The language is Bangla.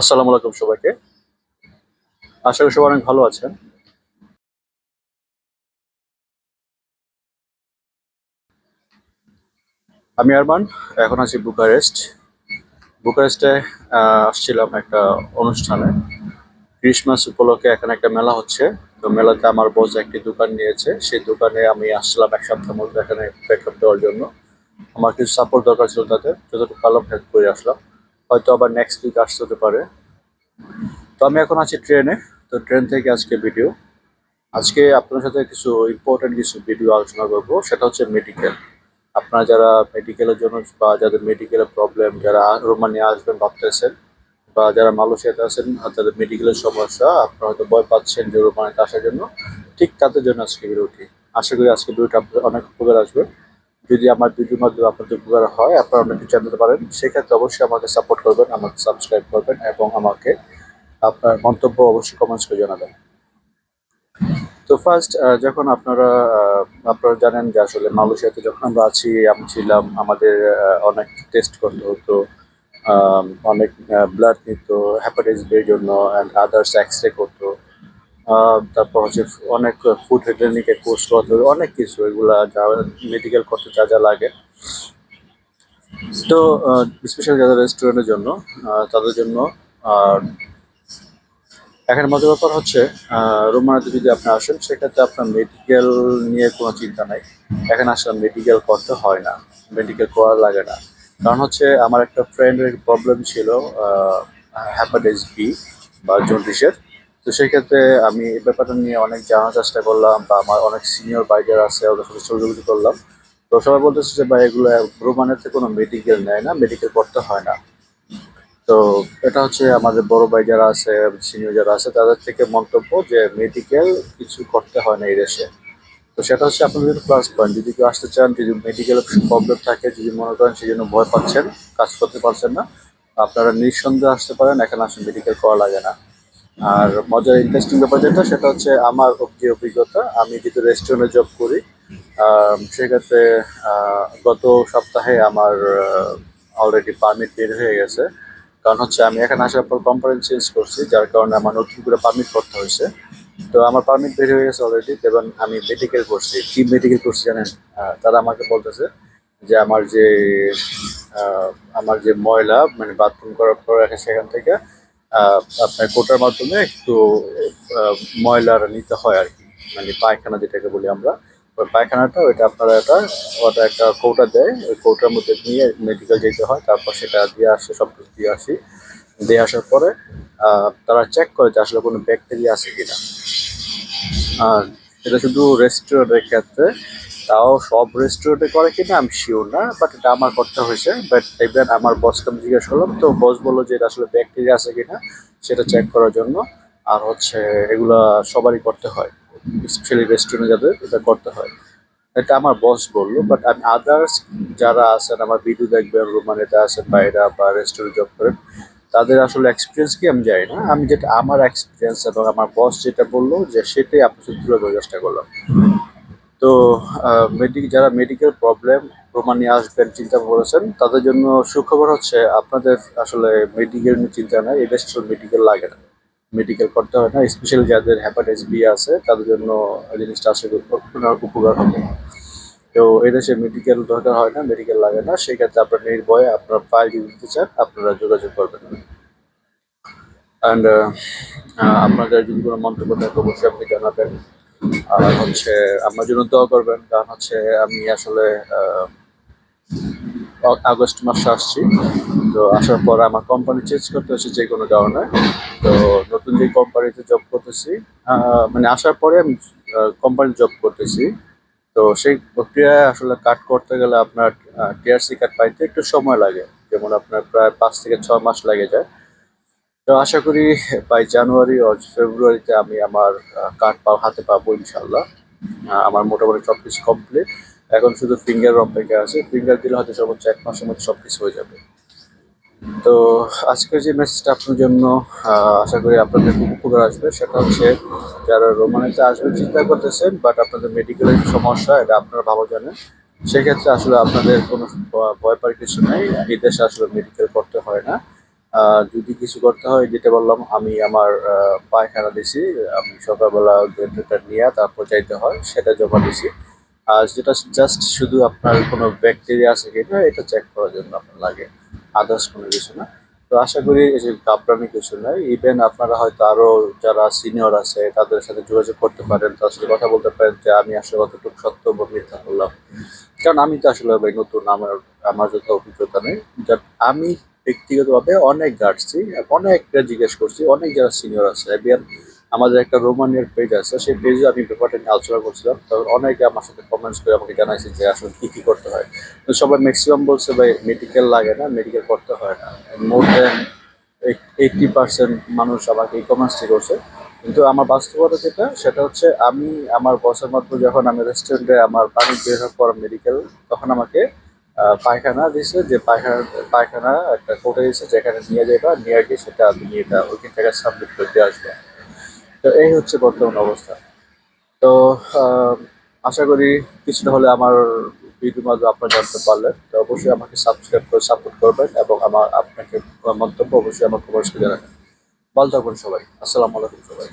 আসসালামু আলাইকুম সবাইকে। আশা করি সবাই অনেক ভালো আছেন। আমি আরমান, এখন আছি বুকারেস্ট। বুকারেস্টে আসছিলাম একটা অনুষ্ঠানে। ক্রিসমাস উপলক্ষে এখানে একটা মেলা হচ্ছে। তো মেলাতে আমার বস একটি দোকান নিয়েছে। সেই দোকানে আমি আসছিলাম এক সপ্তাহ মধ্যে এখানে ব্যাকআপ দেওয়ার জন্য। আমার কিছু সাপোর্ট দরকার ছিল তাতে যতটুকু পারলাম হেল্প করে আসলাম। হয়তো আবার নেক্সট উইক আসতে হতে পারে। তো আমি এখন আছি ট্রেনে তো ট্রেন থেকে আজকে ভিডিও আজকে আপনার সাথে কিছু ইম্পর্টেন্ট কিছু ভিডিও আলোচনা করব। সেটা হচ্ছে মেডিকেল আপনারা যারা মেডিকেলের জন্য বা যাদের মেডিকেলের প্রবলেম যারা রোমানিয়া আসবেন, ভাবতেছেন, বা যারা মালয়েশিয়াতে আছেন তাদের মেডিকেলের সমস্যা, আপনারা হয়তো ভয় পাচ্ছেন যে রোমানিয়াতে আসার জন্য। ঠিক তাদের জন্য আজকে ভিডিওটি আশা করি আজকে ভিডিওটা অনেক উপকার আসবে। যদি আমার ভিডিওর মাধ্যমে আপনাদের উপকার হয়, আপনারা অনেক জানতে পারেন। সেক্ষেত্রে অবশ্যই আমাকে সাপোর্ট করবেন, আমাকে সাবস্ক্রাইব করবেন এবং আমাকে আপনার মন্তব্য অবশ্যই কমেন্টস করে জানাবেন। তো ফার্স্ট যখন আপনারা আপনারা জানেন যে আসলে মালয়েশিয়াতে যখন আমরা আছি, আমি ছিলাম, আমাদের অনেক টেস্ট করতে হতো অনেক ব্লাড নিত হ্যাপাটাইটিস বির জন্য অ্যান্ড আদার্স এক্স রে করতো। তারপর হচ্ছে অনেক ফুড হাইজেনিকের কোর্স করতে হতো অনেক কিছু, এগুলা যা মেডিকেল করতে যা যা লাগে। তো স্পেশালি যাদের রেস্টুরেন্টের জন্য তাদের জন্য এখানে মজার ব্যাপার হচ্ছে রোমানাতে যদি আপনি আসেন, সেক্ষেত্রে আপনার মেডিকেল নিয়ে কোনো চিন্তা নাই। এখানে আসলে মেডিকেল করতে হয় না মেডিকেল করা লাগে না। কারণ হচ্ছে, আমার একটা ফ্রেন্ডের প্রবলেম ছিল হ্যাপাটাইটিস বি বা জন্ডিসের তো সেই ক্ষেত্রে আমি এই ব্যাপারটা নিয়ে অনেক জানার চেষ্টা করলাম বা আমার অনেক সিনিয়র বাইকার আছে, ওদের সাথে সহযোগিতা করলাম। তো সবাই বলতেছে যে, ভাই, এগুলো রোমানেতে কোনো মেডিকেল নেয় না মেডিকেল করতে হয় না। তো এটা হচ্ছে আমাদের বড় ভাই যারা আছে সিনিয়র যারা আছে, তাদের থেকে মন্তব্য যে মেডিকেল কিছু করতে হয় না এই দেশে। তো সেটা হচ্ছে আপনাদের জন্য প্লাস পয়েন্ট যদি কেউ আসতে চান, যদি মেডিকেল প্রবলেম থাকে, যদি মনে করেন সেই জন্য ভয় পাচ্ছেন, কাজ করতে পারছেন না, আপনারা নিঃসন্দেহে আসতে পারেন, এখানে আসলে মেডিকেল করা লাগে না। আর মজার ইন্টারেস্টিং ব্যাপার যেটা, সেটা হচ্ছে আমার যে অভিজ্ঞতা। আমি যেহেতু রেস্টুরেন্টে জব করি। সেক্ষেত্রে গত সপ্তাহে আমার অলরেডি পারমিট বের হয়ে গেছে। কারণ হচ্ছে আমি এখানে আসার পর কোম্পানি চেঞ্জ করছি, যার কারণে আমার নতুন করে পারমিট করতে হয়েছে। তো আমার পারমিট বের হয়ে গেছে অলরেডি এবং আমি মেডিকেল করছি কি মেডিকেল করছি, জানেন? তারা আমাকে বলতেছে যে আমার যে আমার যে ময়লা মানে বাথরুম করার পর, সেখান থেকে আপনার কোটার মাধ্যমে একটু আহ, ময়লাটা নিতে হয় আর কি। মানে পায়খানা যেটাকে বলি আমরা ওই পায়খানাটা ওইটা আপনারা একটা ওটা একটা কৌটা দেয় ওই কৌটার মধ্যে নিয়ে মেডিকেল যেতে হয় তারপর সেটা দিয়ে আসে সব কিছু দিয়ে আসি। দিয়ে আসার পরে তারা চেক করে যে আসলে কোনো ব্যাকটেরিয়া আছে কিনা। আর এটা শুধু রেস্টুরেন্টের ক্ষেত্রে তাও সব রেস্টুরেন্টে করে কিনা আমি শিওর না বাট এটা আমার করতে হয়েছে। বাট ইভেন আমার বসকে আমি জিজ্ঞেস করলাম, তো বস বলল যে এটা আসলে ব্যাকটেরিয়া আছে কিনা, সেটা চেক করার জন্য। আর হচ্ছে এগুলা সবারই করতে হয়। স্পেশালি রেস্টুরেন্টে যাদের, এটা করতে হয়। এটা আমার বস বলল বাট আমি আদার্স যারা আছেন, আমার ভিডিও দেখবেন, রোমানেতে আছেন, বাইরা বা রেস্টুরেন্ট জব করেন, তাদের আসলে এক্সপিরিয়েন্স কি আমি জানি না। আমি যেটা, আমার এক্সপিরিয়েন্স এবং আমার বস যেটা বলল, যে সেটাই আপনার তুলে ধরার চেষ্টা করলাম। তো মেডিকেল যারা মেডিকেল প্রবলেম রোমানিয়া আসবেন, চিন্তা করেছেন, তাদের জন্য সুখবর হচ্ছে আপনাদের আসলে মেডিকেল নিয়ে চিন্তা নেই, এই দেশে মেডিকেল লাগে না। মেডিকেল করতে হয় না স্পেশালি যাদের হ্যাপাটাইটিস বি আছে, তাদের জন্য জিনিসটা ওনার উপকার হবে। তো, এই দেশে মেডিকেল দরকার হয় না মেডিকেল লাগে না সেই ক্ষেত্রে আপনার নির্ভয়ে আপনার ফাইল দিতে চান, আপনারা যোগাযোগ করবেন। অ্যান্ড আপনাদের যদি কোনো মন্তব্য থাকে, অবশ্যই আপনি জানাবেন। আর হচ্ছে আমার জন্য দোয়া করবেন, কারণ হচ্ছে আমি আসলে আগস্ট মাসে আসছি। তো আসার পর আমার কোম্পানি চেঞ্জ করতে হচ্ছে যে কোনো কারণে। তো নতুন যে কোম্পানিতে জব করতেছি মানে আসার পরে আমি কোম্পানি জব করতেছি। তো সেই প্রক্রিয়ায় আসলে কাট করতে গেলে আপনার টিআরসি কার্ড পাইতে একটু সময় লাগে। যেমন আপনার প্রায় পাঁচ থেকে ছয় মাস লেগে যায়। তো আশা করি বাই জানুয়ারি ও ফেব্রুয়ারিতে আমি আমার কার্ড পাও হাতে পাবো ইনশাল্লাহ আমার মোটামুটি সব কিছু কমপ্লিট এখন শুধু ফিঙ্গার অপেক্ষা আছে ফিঙ্গার দিলে হয়তো সর্বোচ্চ এক মাসের মধ্যে সব কিছু হয়ে যাবে। তো আজকের যে মেসেজটা আপনার জন্য আশা করি আপনাদের খুব উপকার আসবে। সেটা হচ্ছে, যারা রোমানিতে আসবে, চিন্তা করতেছেন বাট আপনাদের মেডিকেলের সমস্যা, এটা আপনারা ভালো জানেন। সেক্ষেত্রে আসলে আপনাদের কোনো ভয় পাওয়ার কিছু নেই। এই দেশে আসলে মেডিকেল করতে হয় না। যদি কিছু করতে হয়, যেটা বললাম, আমি আমার পায়খানা দিছি, আমি সকালবেলা ডেটাটা নিয়ে তারপর যাইতে হয়, সেটা জমা দিছি। আর যেটা জাস্ট শুধু আপনার কোনো ব্যাকটেরিয়া আছে কিনা এটা চেক করার জন্য আপনার লাগে আদার্স কোনো কিছু না। তো আশা করি যে ঘাবড়ানি কিছু নয় ইভেন আপনারা হয়তো আরও যারা সিনিয়র আছে, তাদের সাথে যোগাযোগ করতে পারেন তার সাথে কথা বলতে পারেন যে আমি আসলে কতটুকু সত্য বা মিথ্যা করলাম কারণ আমি তো আসলে নতুন, আমার আমার যত অভিজ্ঞতা নেই আমি ব্যক্তিগতভাবে অনেক গাড়ছি অনেকটা জিজ্ঞেস করছি, অনেক যারা সিনিয়র আছে এবিএন আমাদের একটা রোমানিয়ার পেজ আছে, সেই পেজে আমি ব্যাপারটা নিয়ে আলোচনা করছিলাম। তখন অনেকে আমার সাথে কমেন্টস করে আমাকে জানাইছে যে আসলে কি কি করতে হয়। সবাই ম্যাক্সিমাম বলছে, ভাই মেডিকেল লাগে না মেডিকেল করতে হয় না। মোর দেন এইটটি পার্সেন্ট মানুষ আমাকে এই কমেন্টসটি করছে। কিন্তু আমার বাস্তবতা যেটা, সেটা হচ্ছে আমি, আমার বসের মাধ্যমে যখন আমি রেস্টুরেন্টে আমার পানি বের হওয়ার পর মেডিকেল তখন আমাকে পায়খানা দিয়েছে যে পায়খানা পায়খানা একটা কোটে দিয়েছে যেখানে নিয়ে যাবে নিয়ে গিয়ে সেটা তুমি এটা ওইখান থেকে সাবমিট করতে আসবে। তো এই হচ্ছে বর্তমান অবস্থা। তো আশা করি কিছুটা হলে আমার ভিডিও মাধ্যমে আপনারা জানতে পারলেন। তো অবশ্যই আমাকে সাবস্ক্রাইব করে সাপোর্ট করবেন এবং আমার, আপনাকে মন্তব্য অবশ্যই আমার কমার্সকে জানাবেন। ভালো থাকবেন সবাই। আসসালামু আলাইকুম সবাই